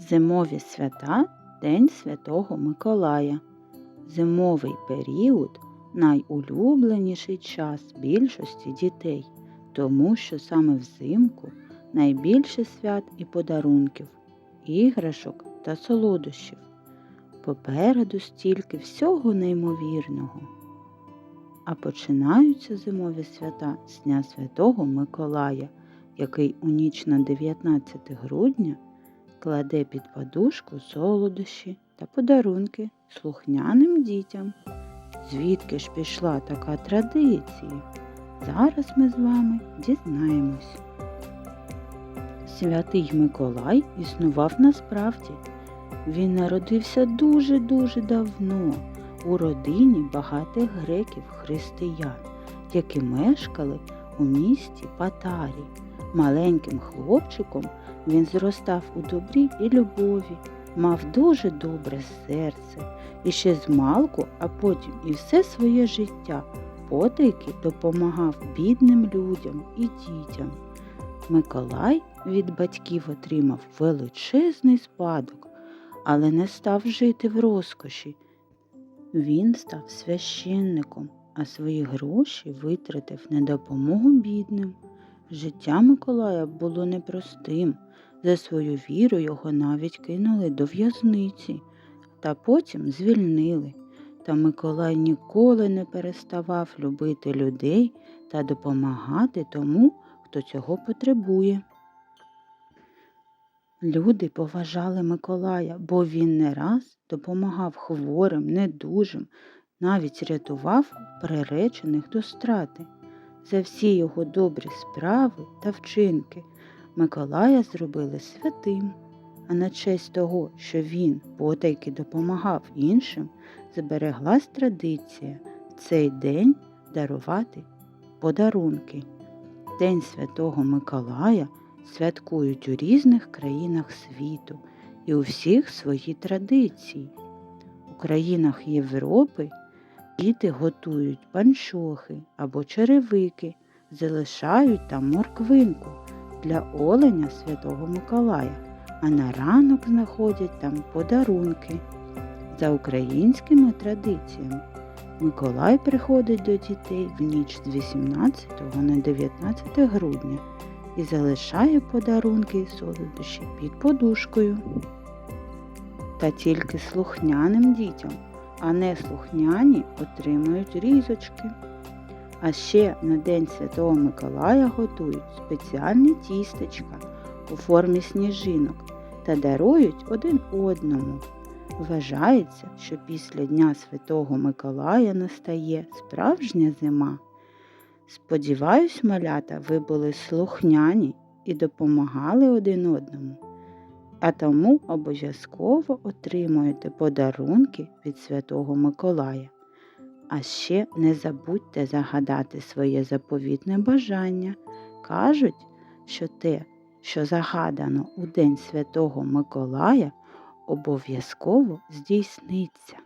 Зимові свята День Святого Миколая. Зимовий період найулюбленіший час більшості дітей, тому що саме взимку найбільше свят і подарунків, іграшок та солодощів. Попереду стільки всього неймовірного. А починаються зимові свята з Дня Святого Миколая, який у ніч на 19 грудня кладе під подушку солодощі та подарунки слухняним дітям. Звідки ж пішла така традиція? Зараз ми з вами дізнаємось. Святий Миколай існував насправді. Він народився дуже-дуже давно у родині багатих греків-християн, які мешкали у місті Патарі. Маленьким хлопчиком він зростав у добрі і любові, мав дуже добре серце і ще з малку, а потім і все своє життя потайки допомагав бідним людям і дітям. Миколай від батьків отримав величезний спадок, але не став жити в розкоші. Він став священником, а свої гроші витратив на допомогу бідним. Життя Миколая було непростим. За свою віру його навіть кинули до в'язниці, та потім звільнили. Та Миколай ніколи не переставав любити людей та допомагати тому, хто цього потребує. Люди поважали Миколая, бо він не раз допомагав хворим, недужим, навіть рятував приречених до страти. За всі його добрі справи та вчинки Миколая зробили святим, а на честь того, що він потайки допомагав іншим, збереглась традиція в цей день дарувати подарунки. День Святого Миколая святкують у різних країнах світу і у всіх свої традиції. У країнах Європи діти готують панчохи або черевики, залишають там морквинку для оленя Святого Миколая, а на ранок знаходять там подарунки. За українськими традиціями Миколай приходить до дітей в ніч з 18 на 19 грудня і залишає подарунки і солодощі під подушкою. Та тільки слухняним дітям, а не слухняні отримують різочки. А ще на День Святого Миколая готують спеціальні тістечка у формі сніжинок та дарують один одному. Вважається, що після Дня Святого Миколая настає справжня зима. Сподіваюсь, малята, ви були слухняні і допомагали один одному, а тому обов'язково отримуєте подарунки від Святого Миколая. А ще не забудьте загадати своє заповітне бажання. Кажуть, що те, що загадано у День Святого Миколая, обов'язково здійсниться.